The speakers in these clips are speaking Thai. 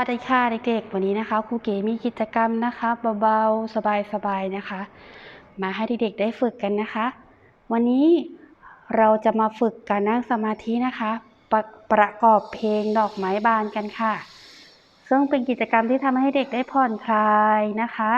วัสดีค่ะเด็กๆ วันนี้นะคะครูเก๋มีกิจกรรมนะคะเบาๆสบายๆนะคะ มาให้เด็กๆได้ฝึกกันนะคะ วันนี้เราจะมาฝึกการนั่งสมาธินะคะประประกอบเพลงดอกไม้บานกันค่ะ ซึ่งเป็นกิจกรรมที่ทำให้เด็กได้ผ่อนคลายนะคะ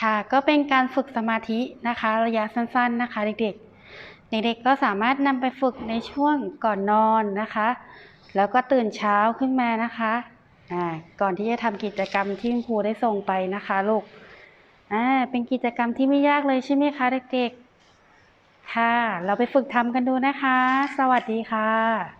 ค่ะ ก็เป็นการฝึกสมาธินะคะ ระยะสั้นๆนะคะ เด็กๆ เด็กๆก็สามารถนำไปฝึกในช่วงก่อนนอนนะคะ แล้วก็ตื่นเช้าขึ้นมานะคะอ่าก่อนที่จะทำกิจกรรมที่คุณครูได้ส่งไปนะคะลูกอ่าเป็นกิจกรรมที่ไม่ยากเลยใช่ไหมคะเด็กๆ ค่ะ เราไปฝึกทำกันดูนะคะ สวัสดีค่ะ